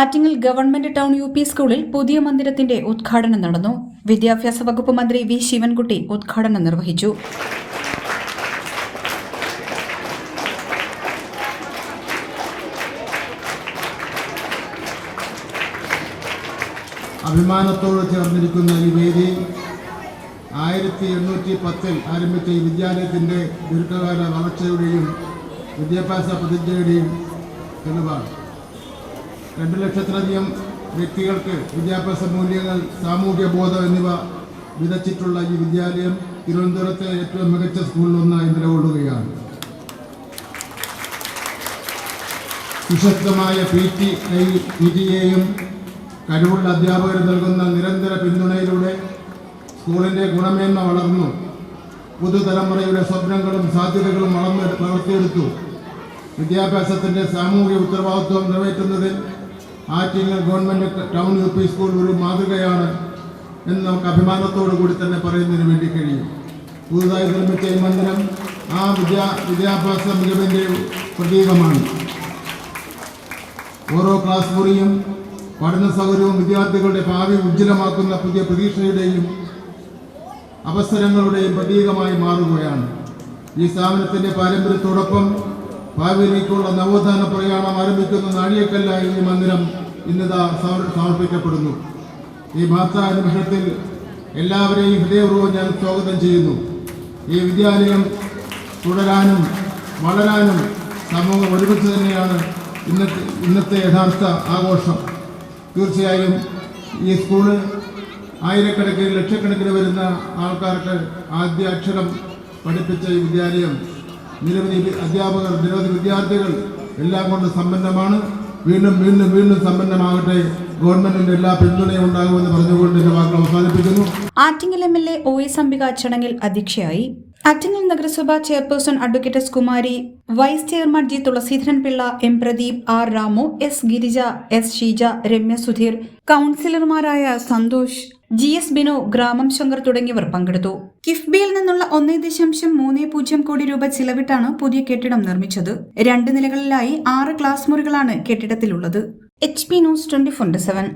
Attingal government town U P സ്കൂളിൽ പുതിയ മന്ദിരത്തിന്റെ ഉദ്ഘാടനം നടന്നു. വിദ്യാഭ്യാസ വകുപ്പ് മന്ത്രി വി ശിവൻകുട്ടി ഉദ്ഘാടനം നിർവഹിച്ചു. അഭിമാനത്തോട് ചേർന്നിരിക്കുന്ന ഈ വേദി ആയിരത്തി എണ്ണൂറ്റി പത്തിൽ ആരംഭിച്ച ഈ വിദ്യാലയത്തിന്റെ ദീർഘകാല വളർച്ചയുടെയും വിദ്യാഭ്യാസ പ്രതിജ്ഞയുടെയും തെളിവാണ്. രണ്ട് ലക്ഷത്തിലധികം വ്യക്തികൾക്ക് വിദ്യാഭ്യാസ മൂല്യങ്ങൾ സാമൂഹ്യ ബോധം എന്നിവ വിതച്ചിട്ടുള്ള ഈ വിദ്യാലയം തിരുവനന്തപുരത്തെ ഏറ്റവും മികച്ച സ്കൂളിലൊന്നായി നിലകൊള്ളുകയാണ്. സുശക്തമായ P T I P T എയും കഴിവുള്ള അധ്യാപകർ നൽകുന്ന നിരന്തര പിന്തുണയിലൂടെ സ്കൂളിന്റെ ഗുണമേന്മ വളർന്നു. പുതുതലമുറയുടെ സ്വപ്നങ്ങളും സാധ്യതകളും വളർന്ന് വളർത്തിയെടുത്തു. വിദ്യാഭ്യാസത്തിന്റെ സാമൂഹിക ഉത്തരവാദിത്വം നിറവേറ്റുന്നതിൽ Attingal government town U P school ഒരു മാതൃകയാണ് എന്ന് നമുക്ക് അഭിമാനത്തോടു കൂടി തന്നെ പറയുന്നതിന് വേണ്ടി കഴിയും. പുതുതായി നിർമ്മിച്ച ഈ മന്ദിരം ആ വിദ്യാ വിദ്യാഭ്യാസ മികവിന്റെ പ്രതീകമാണ്. ഓരോ ക്ലാസ് മുറിയും പഠന സൗകര്യവും വിദ്യാർത്ഥികളുടെ ഭാവി ഉജ്ജ്വലമാക്കുന്ന പുതിയ പ്രതീക്ഷയുടെയും അവസരങ്ങളുടെയും പ്രതീകമായി മാറുകയാണ്. ഈ സ്ഥാപനത്തിന്റെ പാരമ്പര്യത്തോടൊപ്പം ഭാവിയിലേക്കുള്ള നവോത്ഥാന പ്രയാണം ആരംഭിക്കുന്ന നാഴികക്കല്ലായി ഈ മന്ദിരം. ഇന്നിതാ സമർ- സമർപ്പിക്കപ്പെടുന്നു. ഈ മഹത്തായ നിമിഷത്തിൽ എല്ലാവരെയും ഹൃദയപൂർവം ഞാൻ സ്വാഗതം ചെയ്യുന്നു. ഈ വിദ്യാലയം തുടരാനും വളരാനും സമൂഹം ഒരുമിച്ച് തന്നെയാണ് ഇന്നത്തെ ഇന്നത്തെ യഥാർത്ഥ ആഘോഷം. തീർച്ചയായും ഈ സ്കൂൾ ആയിരക്കണക്കിന് ലക്ഷക്കണക്കിന് വരുന്ന ആൾക്കാർക്ക് ആദ്യ അക്ഷരം പഠിപ്പിച്ച ഈ വിദ്യാലയം നിരവധി അധ്യാപകർ നിരവധി വിദ്യാർത്ഥികൾ എല്ലാം കൊണ്ട് സമ്പന്നമാണ്. വീണ്ടും വീണ്ടും വീണ്ടും സമ്പന്നമാകട്ടെ. ഗവൺമെന്റിന്റെ എല്ലാ പിന്തുണയും ഉണ്ടാകുമെന്ന് പറഞ്ഞുകൊണ്ട് എന്റെ വാക്കുകൾ അവസാനിപ്പിക്കുന്നു. Attingal M L A O S Ambika ചടങ്ങിൽ അധ്യക്ഷയായി ആറ്റിങ്ങൽ നഗരസഭ chairperson advocate S Kumari vice chairman G Thulaseedharan Pillai M Pradeep R Ramu S Girija S Sheeja Ramya Sudheer കൗൺസിലർമാരായ സന്തോഷ് ജി എസ് ബിനു ഗ്രാമം ശങ്കർ തുടങ്ങിയവർ പങ്കെടുത്തു. കിഫ്ബിയിൽ നിന്നുള്ള ഒന്നേ ദശാംശം മൂന്ന് പൂജ്യം കോടി രൂപ ചിലവിട്ടാണ് പുതിയ കെട്ടിടം നിർമ്മിച്ചത്. രണ്ട് നിലകളിലായി ആറ് ക്ലാസ് മുറികളാണ് കെട്ടിടത്തിലുള്ളത്. H P news twenty four seven.